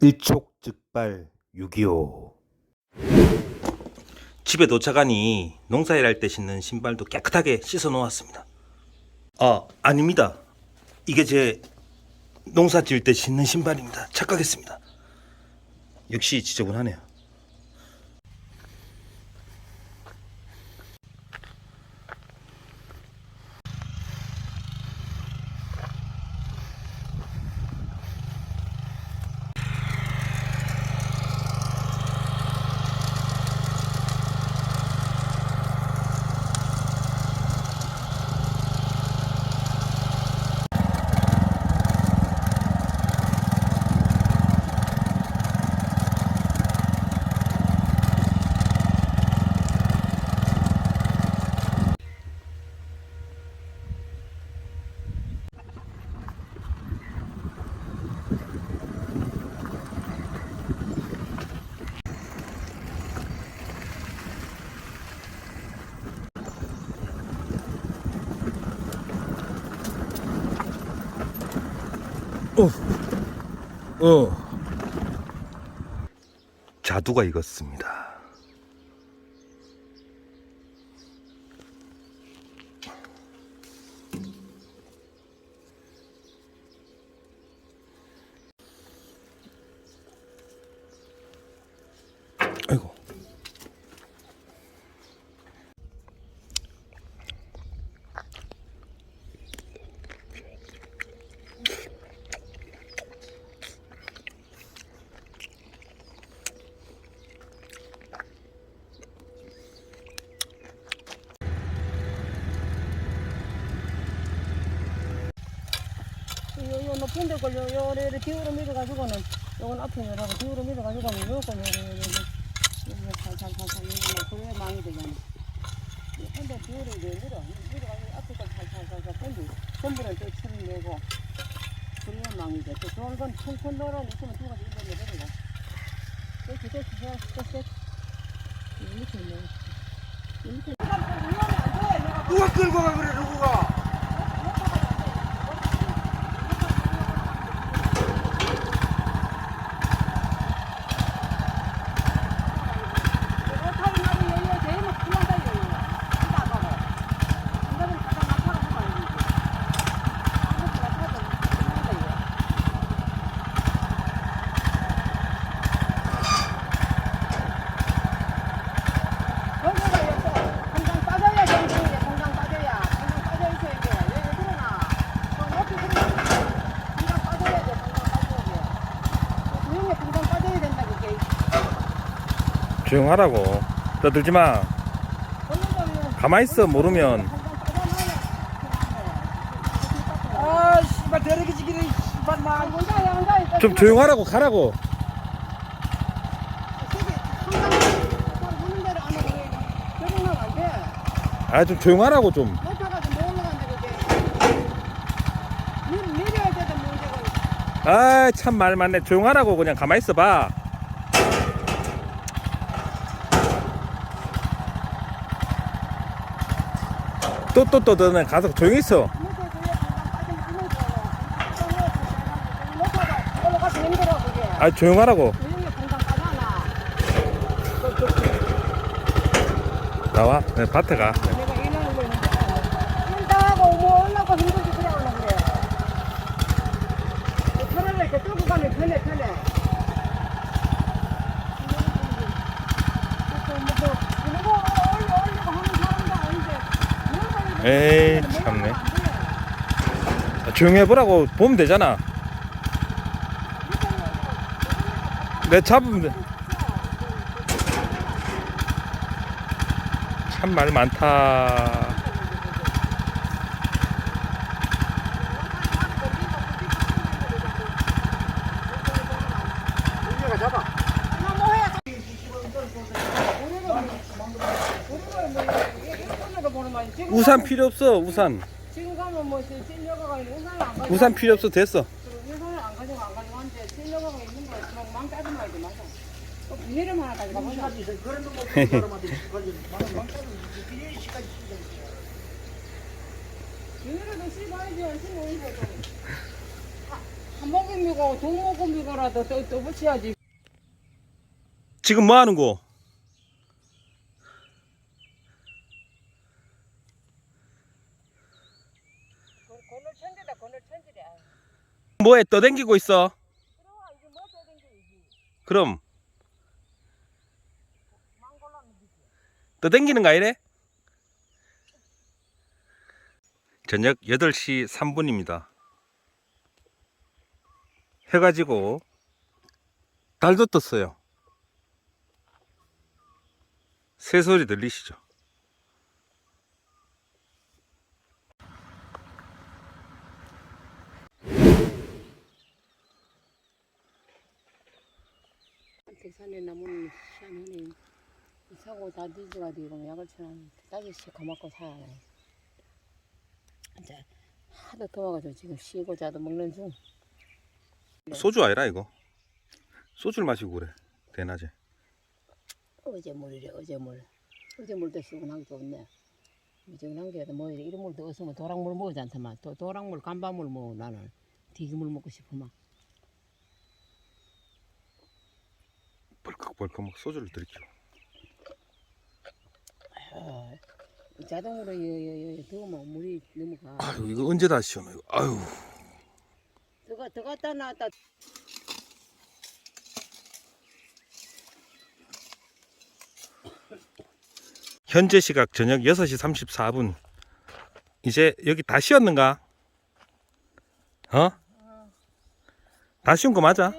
일촉즉발 6.25 집에 도착하니 농사일 할 때 신는 신발도 깨끗하게 씻어 놓았습니다. 아, 아닙니다. 이게 제 농사 지을 때 신는 신발입니다. 착각했습니다. 역시 지저분하네요. 어. 어. 자두가 익었습니다. 요, 요 높은 데 걸요, 요, 요래 뒤로 밀어가지고는, 요건 앞에 요라고 뒤로 밀어가지고는 요건 요래, 요래, 살살살살 밀면 그래야 망이 되잖아. 근데 뒤로 이제 밀어, 밀어가지고 앞에 거 살살살살 던지, 전부는 또 치를 내고, 그래야 망이 돼. 또 좋은 건 콩콩 노란 있으면 두 가지 되니까. 됐지, 됐지, 됐지, 됐지. 이렇게 있네. 이렇게. 누가 끌고 가 그래 누구가 조용하라고. 떠들지 마. 가만히 있어, 모르면. 아 씨발 대리기 지기를 씨발 나좀 조용하라고 가라고. 아, 좀 조용하라고 좀. 아, 참 말 많네. 조용하라고 그냥 가만히 있어 봐. 또또또 너는 가서 조용히 있어. 아, 조용하라고. 나와. 네, 밭에 가. 네. 내가 일하는 거 있는데 일하고 뭐 올라고 힘들지 그래 하려 그래 차라리 이렇게 끌고 가면 편해 편해 그리고 올려 올리고 하는 사람도 아닌데 에이, 참네. 아, 조용히 해보라고 보면 되잖아. 내 잡으면 돼. 참 말 많다. 우리가 잡아 우산 필요 없어, 우산. 지금 가면 뭐 찐여가가 있는 우산을 안 가지고 우산 필요 없어, 됐어. 우산을 안 가지고 안 가지고 하는데 찐여가가 있는 거 그냥 망 짜증 나지 마서 또 비닐을 하나 가지고 가보자 더 씹어야지 씹어 올려 좀한 모금 이고 두 모금 이고라도 또, 또 붙여야지. 지금 뭐 하는 거? 건을 천지다, 건을 천지래. 뭐에 떠댕기고 있어? 그럼 떠댕기는 거 아니래? 저녁 8시 3분입니다. 해가 지고 달도 떴어요. 새소리 들리시죠? 대산에 나무는 희한하네. 사고 다 뒤지가 되고 약을 쳐놨는데 씨 가먹고 사야 해. 이제 하도 더워가지고 지금 쉬고 자도 먹는 중. 소주 아니라 이거. 소주를 마시고 그래. 대낮에. 어제 물이래 어제 물. 어제 물도 시원한 게 없네. 미정한 게 뭐 이래 이런 물도 없으면 도랑물 먹지 않다만 또 도랑물 간밤물 먹어 나는 디기물 먹고 싶으면 벌컥벌컥 막 소주를 들이켜. 아, 자동으로 여, 여, 여, 더우면 물이 넘어가. 아유 이거 언제 다 이거. 아유. 들어가 들어갔다 나왔다. 현재 시각 저녁 6시 34분. 이제 여기 다 쉬었는가? 어? 다 쉬운 거 맞아?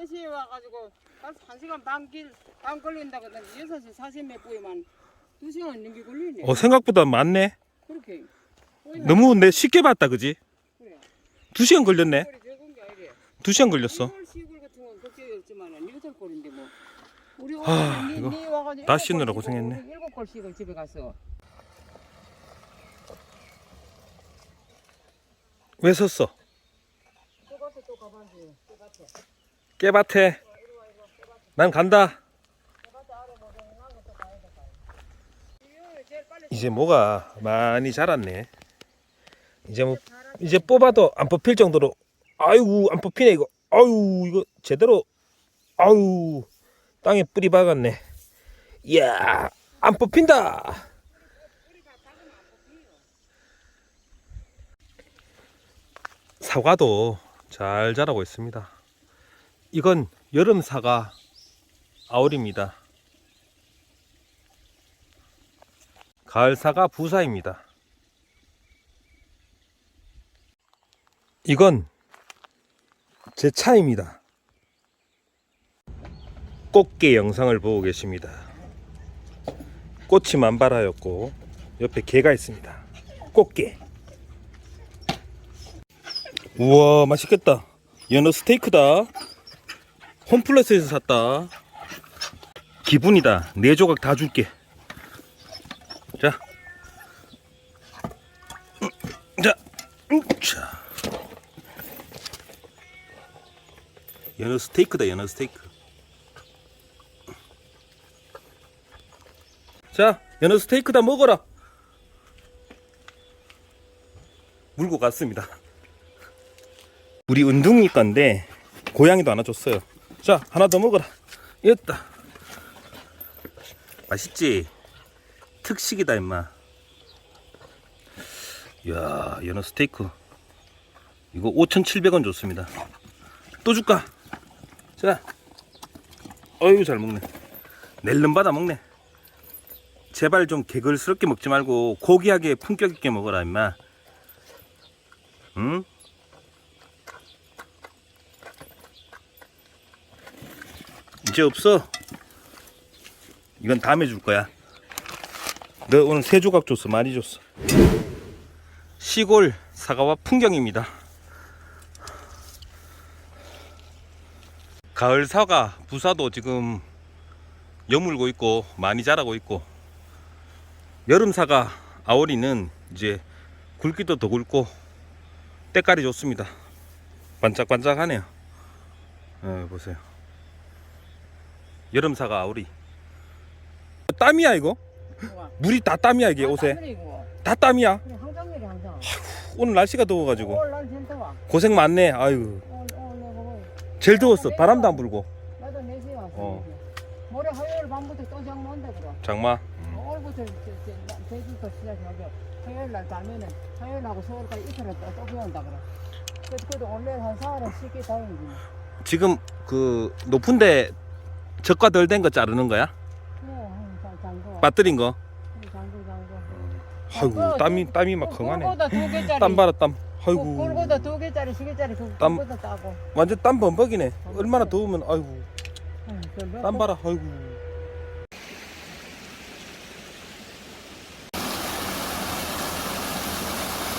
3시에 와가지고 한 1시간 반 길, 반 걸린다 그러던데 6시 40몇 분이면 2시간 넘게 걸리네. 어 생각보다 많네. 그렇게. 너무 내 쉽게 봤다 그지? 그래. 두 시간 걸렸네. 거리 적은 게 아니래. 두 시간 걸렸어. 이걸 시골 같은 건 걱정이 없지만 여덟 골인데 뭐. 우리 아, 오늘 니- 이거 니 와가지고 다 일곱 씻느라 골 고생했네. 씻고 우리 일곱 골씩을 집에 갔어. 왜 섰어? 또 가서 또 가봐야지. 또 가서. 깨밭에. 난 간다. 이제 뭐가 많이 자랐네. 이제 뭐 이제 뽑아도 안 뽑힐 정도로 아이고 안 뽑히네 이거. 아유 이거 제대로 아유 땅에 뿌리 박았네. 이야 안 뽑힌다. 사과도 잘 자라고 있습니다. 이건 여름 사과 아울입니다. 가을 사과 부사입니다. 이건 제 차입니다. 꽃게 영상을 보고 계십니다. 꽃이 만발하였고 옆에 개가 있습니다. 꽃게. 우와 맛있겠다. 연어 스테이크다. 홈플러스에서 샀다. 기분이다. 네 조각 다 줄게. 자. 음, 자. 음, 자. 연어 스테이크다, 연어 스테이크. 자, 연어 스테이크 다 먹어라. 물고 갔습니다. 우리 은둥이 건데 고양이도 하나 줬어요. 자, 하나 더 먹어라. 이었다. 맛있지? 특식이다 임마. 이야 연어 스테이크. 이거 5,700원 줬습니다. 또 줄까? 자 어이구 잘 먹네. 낼름 받아 먹네. 제발 좀 개걸스럽게 먹지 말고 고귀하게 품격 있게 먹어라 임마. 응? 이제 없어 이건 다음에 줄 거야. 너 오늘 세 조각 줬어. 많이 줬어. 시골 사과와 풍경입니다. 가을 사과 부사도 지금 여물고 있고 많이 자라고 있고 여름 사과 아오리는 이제 굵기도 더 굵고 때깔이 좋습니다. 반짝반짝하네요. 어, 보세요. 여름 사과 아오리 땀이야 이거 좋아. 물이 다 땀이야 이게 옷에 땀이래, 이거. 다 땀이야 그래 항상. 오늘 날씨가 더워가지고 오늘 날 제일 더워. 고생 많네 아유 오늘 오늘 내가 뭐 제일 더웠어. 바람도 안 불고. 나도 4시에 왔어. 어. 모레 화요일 밤부터 또 장모 온다 그래. 장마. 오늘부터 제주도 시작하고 화요일 날 가면은 화요일 하고 서울까지 이틀을 또, 또 배운다 그래. 그래도 원래 한 사흘은 쉽게 다니지. 지금 그 높은데 적과 덜 된 거 자르는 거야? 빠뜨린 거. 아이고 땀이 땀이 막 흥하네. 꿀보다 두 개짜리. 땀 봐라 땀. 아이고 꿀보다 두 개짜리, 세 개짜리 그 땀- 꿀보다 따고. 완전 땀 범벅이네. 얼마나 더우면 아이고 응, 그몇땀 번- 봐라 아이고